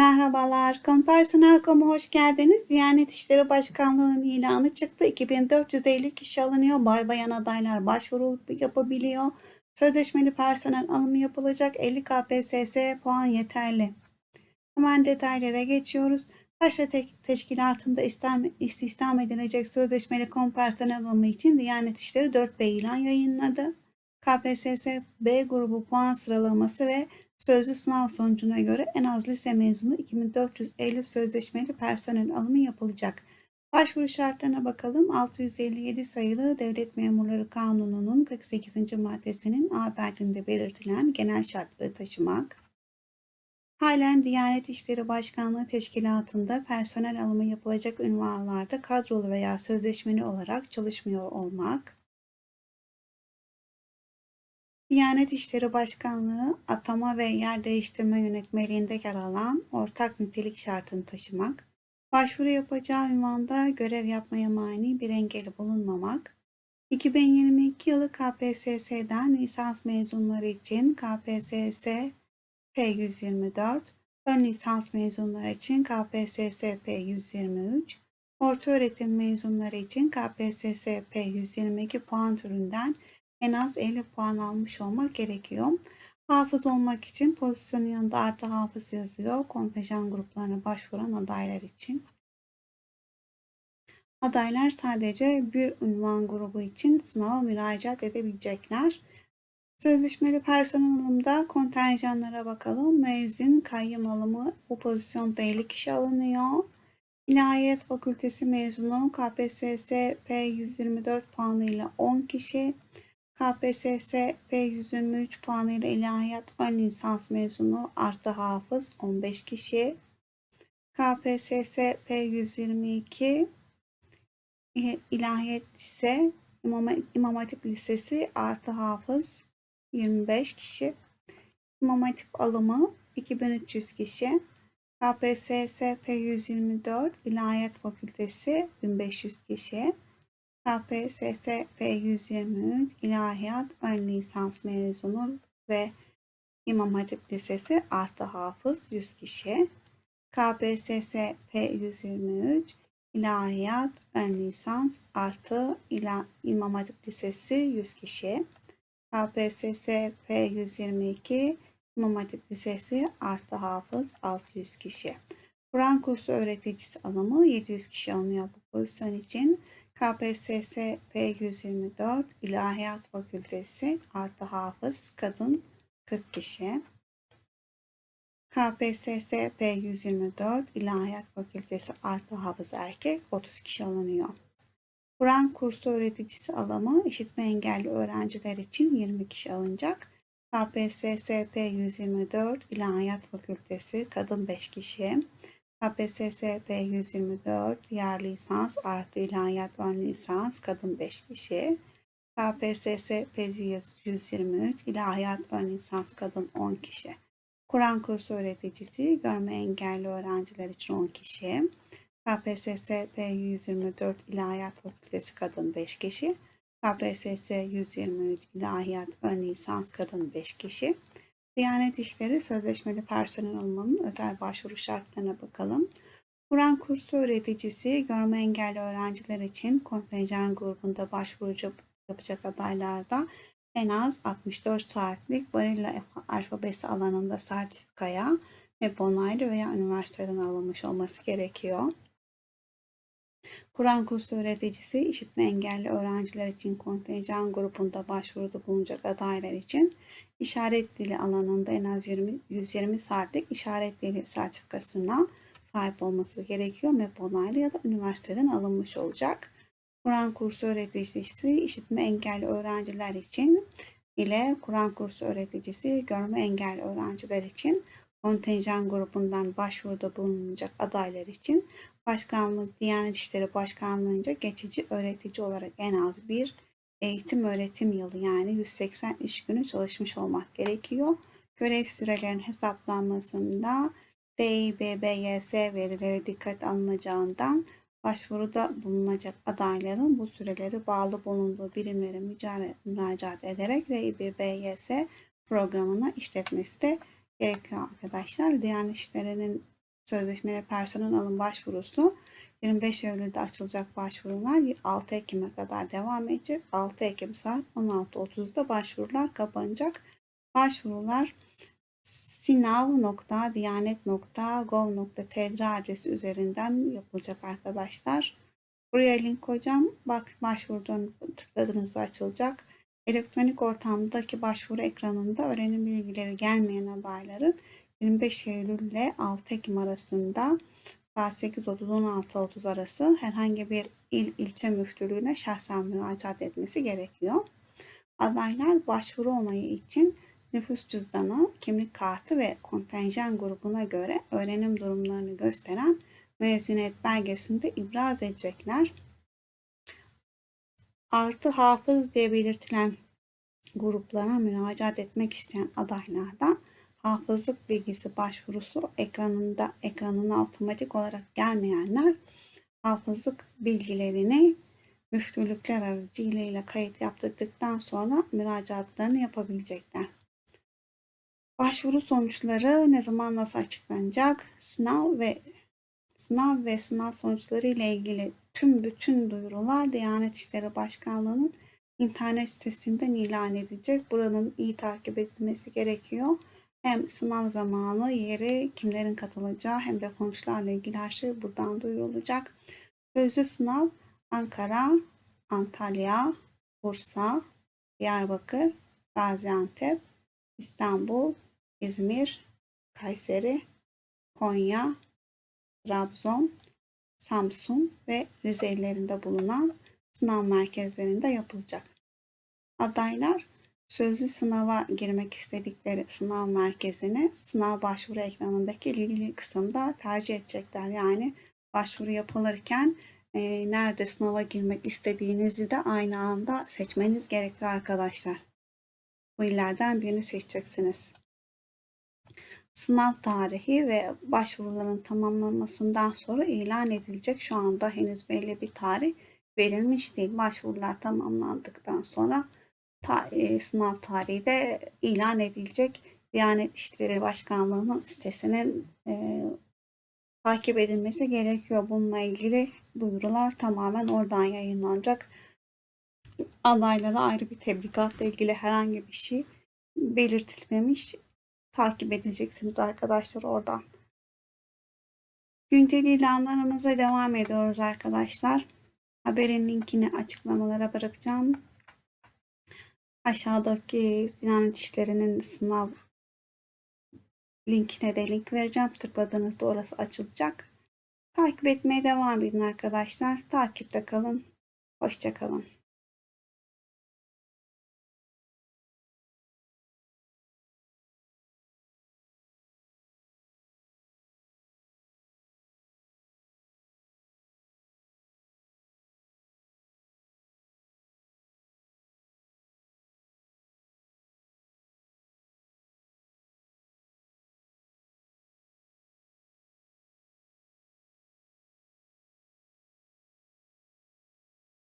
Merhabalar, Kompersonel.com'a hoş geldiniz. Diyanet İşleri Başkanlığı'nın ilanı çıktı. 2450 kişi alınıyor. Bay bayan adaylar başvuru yapabiliyor. Sözleşmeli personel alımı yapılacak. 50 KPSS puan yeterli. Hemen detaylara geçiyoruz. Taşra te- Teşkilatı'nda istihdam, istihdam edilecek sözleşmeli kompersonel alımı için Diyanet İşleri 4B ilan yayınladı. KPSS B grubu puan sıralaması ve sözlü sınav sonucuna göre en az lise mezunu 2450 sözleşmeli personel alımı yapılacak. Başvuru şartlarına bakalım. 657 sayılı Devlet Memurları Kanunu'nun 48. maddesinin A bendinde belirtilen genel şartları taşımak. Halen Diyanet İşleri Başkanlığı Teşkilatı'nda personel alımı yapılacak ünvanlarda kadrolu veya sözleşmeli olarak çalışmıyor olmak. Diyanet İşleri Başkanlığı atama ve yer değiştirme yönetmeliğinde yer alan ortak nitelik şartını taşımak, başvuru yapacağı ünvanda görev yapmaya mani bir engeli bulunmamak, 2022 yılı KPSS'den lisans mezunları için KPSS P124, ön lisans mezunları için KPSS P123, orta öğretim mezunları için KPSS P122 puan türünden en az 50 puan almış olmak gerekiyor. Hafız olmak için pozisyonun yanında artı hafız yazıyor. Kontenjan gruplarına başvuran adaylar için. Adaylar sadece bir ünvan grubu için sınava müracaat edebilecekler. Sözleşmeli personel alımda kontenjanlara bakalım. Mezun, kayyum alımı bu pozisyonda 50 kişi alınıyor. İlahiyat Fakültesi mezunu KPSS P124 puanıyla 10 kişi. KPSS P123 puanıyla ilahiyat ön lisans mezunu artı hafız 15 kişi. KPSS P122 ilahiyat ise İmam, Hatip Lisesi artı hafız 25 kişi. İmam Hatip alımı 2300 kişi. KPSS P124 İlahiyat Fakültesi 1500 kişi. KPSS P123 İlahiyat Ön Lisans mezunu ve İmam Hatip Lisesi artı hafız 100 kişi. KPSS P123 İlahiyat Ön Lisans artı İla, İmam Hatip Lisesi 100 kişi. KPSS P122 İmam Hatip Lisesi artı hafız 600 kişi. Kur'an kursu öğreticisi alımı 700 kişi alınıyor bu pozisyon için. KPSS P124 İlahiyat Fakültesi artı hafız kadın 40 kişi. KPSS P124 İlahiyat Fakültesi artı hafız erkek 30 kişi alınıyor. Kur'an kursu öğreticisi alımı işitme engelli öğrenciler için 20 kişi alınacak. KPSS P124 İlahiyat Fakültesi kadın 5 kişi. KPSS B124 diğer lisans artı ilahiyat ön lisans kadın 5 kişi. KPSS P123 ilahiyat ön lisans kadın 10 kişi. Kur'an kursu öğreticisi görme engelli öğrenciler için 10 kişi. KPSS P124 ilahiyat fakültesi kadın 5 kişi. KPSS 123 ilahiyat ön lisans kadın 5 kişi. Diyanet İşleri Sözleşmeli Personel alımının özel başvuru şartlarına bakalım. Kur'an kursu öğreticisi görme engelli öğrenciler için kontenjan grubunda başvuru yapacak adaylarda en az 64 saatlik Barilla alfabesi alanında sertifikaya ve onaylı veya üniversiteden alınmış olması gerekiyor. Kur'an kursu öğreticisi işitme engelli öğrenciler için kontenjan grubunda başvuruda bulunacak adaylar için işaret dili alanında en az 20, 120 saatlik işaret dili sertifikasına sahip olması gerekiyor. MEP onaylı ya da üniversiteden alınmış olacak. Kur'an kursu öğreticisi işitme engelli öğrenciler için ile Kur'an kursu öğreticisi görme engelli öğrenciler için kontenjan grubundan başvuruda bulunacak adaylar için Başkanlık Diyanet İşleri Başkanlığı'nca geçici öğretici olarak en az bir eğitim öğretim yılı yani 180 iş günü çalışmış olmak gerekiyor. Görev sürelerinin hesaplanmasında DİBBYS verileri dikkat alınacağından başvuruda bulunacak adayların bu süreleri bağlı bulunduğu birimlere müracaat ederek DİBBYS programına işletmesi de gerekiyor arkadaşlar. Diyanet İşleri'nin sözleşmeli personel alım başvurusu 25 Eylül'de açılacak başvurular 6 Ekim'e kadar devam edecek. 6 Ekim saat 16.30'da başvurular kapanacak. Başvurular sinav.diyanet.gov.tr adresi üzerinden yapılacak arkadaşlar. Buraya link koyacağım. Bak başvurudan tıkladığınızda açılacak. Elektronik ortamdaki başvuru ekranında öğrenim bilgileri gelmeyen adayların 25 Eylül ile 6 Ekim arasında saat 8.30-16.30 arası herhangi bir il ilçe müftülüğüne şahsen müracaat etmesi gerekiyor. Adaylar başvuru onayı için nüfus cüzdanı, kimlik kartı ve kontenjan grubuna göre öğrenim durumlarını gösteren mezuniyet belgesinde ibraz edecekler. Artı hafız diye belirtilen gruplara müracaat etmek isteyen adaylardan hafızlık bilgisi başvurusu ekranında ekranına otomatik olarak gelmeyenler hafızlık bilgilerini müftülükler aracılığıyla kayıt yaptırdıktan sonra müracaatlarını yapabilecekler. Başvuru sonuçları ne zaman nasıl açıklanacak? Sınav ve sınav ve sınav sonuçları ile ilgili tüm bütün duyurular Diyanet İşleri Başkanlığı'nın internet sitesinden ilan edilecek. Buranın iyi takip edilmesi gerekiyor. Hem sınav zamanı, yeri, kimlerin katılacağı hem de sonuçlarla ilgili her şey buradan duyurulacak. Sözlü sınav Ankara, Antalya, Bursa, Diyarbakır, Gaziantep, İstanbul, İzmir, Kayseri, Konya, Trabzon, Samsun ve Rize illerinde bulunan sınav merkezlerinde yapılacak. Adaylar sözlü sınava girmek istedikleri sınav merkezine sınav başvuru ekranındaki ilgili kısımda tercih edecekler. Yani başvuru yapılırken e, nerede sınava girmek istediğinizi de aynı anda seçmeniz gerekiyor arkadaşlar. Bu illerden birini seçeceksiniz. Sınav tarihi ve başvuruların tamamlanmasından sonra ilan edilecek. Şu anda henüz belli bir tarih verilmiş değil. Başvurular tamamlandıktan sonra ta, e, sınav tarihi de ilan edilecek. Diyanet İşleri Başkanlığı'nın sitesinin e, takip edilmesi gerekiyor. Bununla ilgili duyurular tamamen oradan yayınlanacak. Adaylara ayrı bir tebrikatla ilgili herhangi bir şey belirtilmemiş. Takip edeceksiniz arkadaşlar oradan. Güncel ilanlarımıza devam ediyoruz arkadaşlar. Haberin linkini açıklamalara bırakacağım. Aşağıdaki Diyanet İşleri'nin sınav linkine de link vereceğim. Tıkladığınızda orası açılacak. Takip etmeye devam edin arkadaşlar. Takipte kalın. Hoşçakalın.